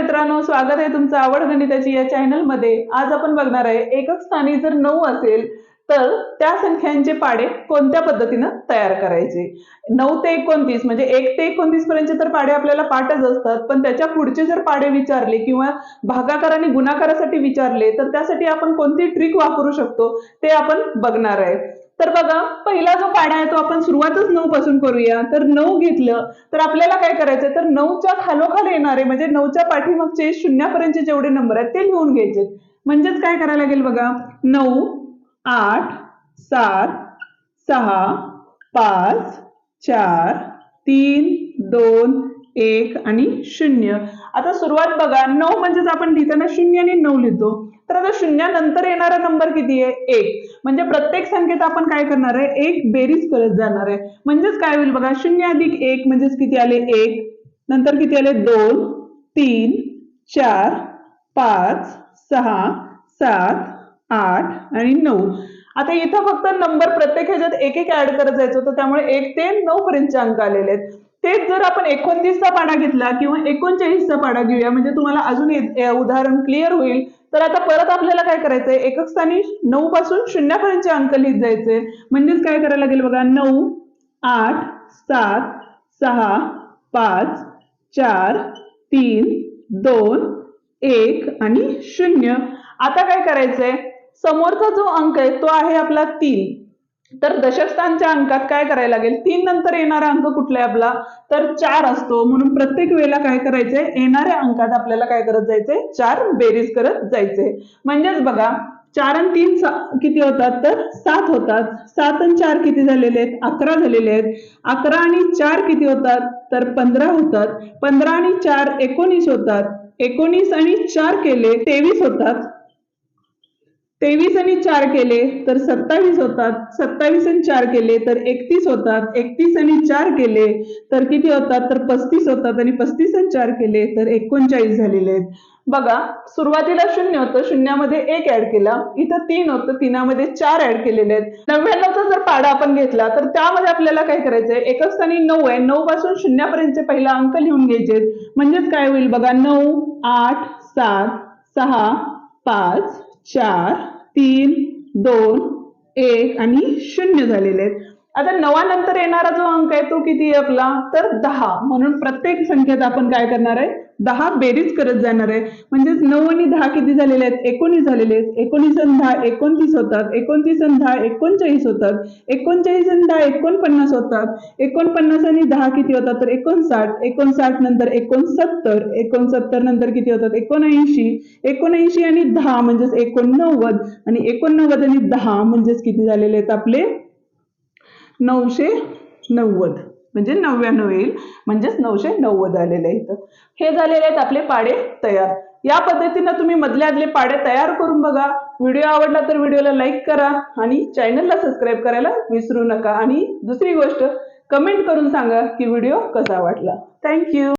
मित्रांनो स्वागत आहे तुमचं आवड गणिताची या चॅनलमध्ये आज आपण बघणार आहे एकक स्थानी जर नऊ असेल तर त्या संख्यांचे पाडे कोणत्या पद्धतीनं तयार करायचे? नऊ ते एकोणतीस म्हणजे एक ते एकोणतीस पर्यंतचे तर पाडे आपल्याला पाठच असतात पण त्याच्या पुढचे जर पाडे विचारले किंवा भागाकार आणि गुणाकारासाठी विचारले तर त्यासाठी आपण कोणती ट्रिक वापरू शकतो ते आपण बघणार आहे. तर बघा पहिला जो पाडा आहे तो आपण सुरुवातच नऊ पासून करूया. तर नऊ घेतलं तर आपल्याला काय करायचं तर नऊच्या खालोखाल येणारे म्हणजे नऊच्या पाठीमागचे शून्यापर्यंतचे जेवढे नंबर आहेत ते लिहून घ्यायचे म्हणजेच काय करायला लागेल बघा? नऊ आठ सात सहा पाच चार तीन दोन एक आणि शून्य. आता सुरुवात बघा नऊ म्हणजेच आपण लिहिताना शून्य आणि नऊ लिहितो. तर आता शून्यानंतर येणारा नंबर किती आहे? एक. म्हणजे प्रत्येक संख्येत आपण काय करणार आहे? एक बेरीज करत जाणार आहे. म्हणजेच काय होईल बघा शून्य अधिक एक म्हणजेच किती आले? एक. नंतर किती आले? दोन तीन चार पाच सहा सात आठ आणि नऊ. आता इथं फक्त नंबर प्रत्येक ह्याच्यात एक एक ऍड करत जायचं होतं त्यामुळे एक ते नऊ पर्यंतचे अंक आलेले आहेत. तेच जर आपण एकोणतीसचा पाडा घेतला किंवा एकोणचाळीसचा पाडा घेऊया म्हणजे तुम्हाला अजून उदाहरण क्लिअर होईल. तर आता परत आपल्याला काय करायचंय? एकक स्थानी नऊ पासून शून्यापर्यंतचे अंक लिहित जायचे. म्हणजेच काय करायला लागेल बघा? नऊ आठ सात सहा पाच चार तीन दोन एक आणि शून्य. आता काय करायचंय? समोरचा जो अंक आहे तो आहे आपला तीन. तर दशकस्थानच्या अंकात काय करायला लागेल? तीन नंतर येणारा अंक कुठला आहे आपला? तर चार असतो. म्हणून प्रत्येक वेळेला काय करायचंय? येणाऱ्या अंकात आपल्याला काय करत जायचंय? चार बेरीज करत जायचंय. म्हणजेच बघा चार आणि तीन सा- किती होतात? तर सात होतात. सात आणि चार किती झालेले आहेत? अकरा झालेले आहेत. अकरा आणि चार किती होतात? तर पंधरा होतात. पंधरा आणि चार एकोणीस होतात. एकोणीस आणि चार केले तेवीस होतात. तेवीस आणि चार केले तर सत्तावीस होतात. सत्तावीस आणि चार केले तर एकतीस होतात. एकतीस आणि चार केले तर किती होतात? तर पस्तीस होतात. आणि पस्तीस आणि चार केले तर एकोणचाळीस झालेले आहेत. बघा सुरुवातीला शून्य होतं. शून्यामध्ये एक ऍड केला. इथं तीन होतं. तीनामध्ये चार ऍड केलेले आहेत. नव्याण्णवचा जर पाडा आपण घेतला तर त्यामध्ये आपल्याला काय करायचंय? एकच स्थानी नऊ आहे. नऊ पासून शून्यापर्यंतचे पहिला अंक लिहून घ्यायचे म्हणजेच काय होईल? बघा नऊ आठ सात सहा पाच चार तीन दोन एक आणि शून्य झालेले आहेत. आता नवानंतर येणारा जो अंक आहे तो किती आहे आपला? तर दहा. म्हणून प्रत्येक संख्येत आपण काय करणार आहे? दहा बेरीज करत जाणार आहे. म्हणजेच नऊ आणि दहा किती झालेले आहेत? एकोणीस झालेले आहेत. एकोणीस आणि दहा एकोणतीस होतात. एकोणतीस आणि दहा एकोणचाळीस होतात. एकोणचाळीस आणि दहा एकोणपन्नास होतात. एकोणपन्नास आणि दहा किती होतात? तर एकोणसाठ. एकोणसाठ नंतर एकोणसत्तर. एकोणसत्तर नंतर किती होतात? एकोणऐंशी. एकोणऐंशी आणि दहा म्हणजेच एकोणनव्वद. आणि एकोणनव्वद आणि दहा म्हणजेच किती झालेले आहेत आपले? नऊशे नव्वद. म्हणजे नव्याण्णव येईल. म्हणजेच नऊशे नव्वद आलेले आहेत. हे झालेले आहेत आपले पाडे तयार. या पद्धतीनं तुम्ही मधले आदले पाडे तयार करून बघा. व्हिडिओ आवडला तर व्हिडिओला लाईक करा आणि चॅनलला सबस्क्राईब करायला विसरू नका. आणि दुसरी गोष्ट कमेंट करून सांगा की व्हिडिओ कसा वाटला. थँक्यू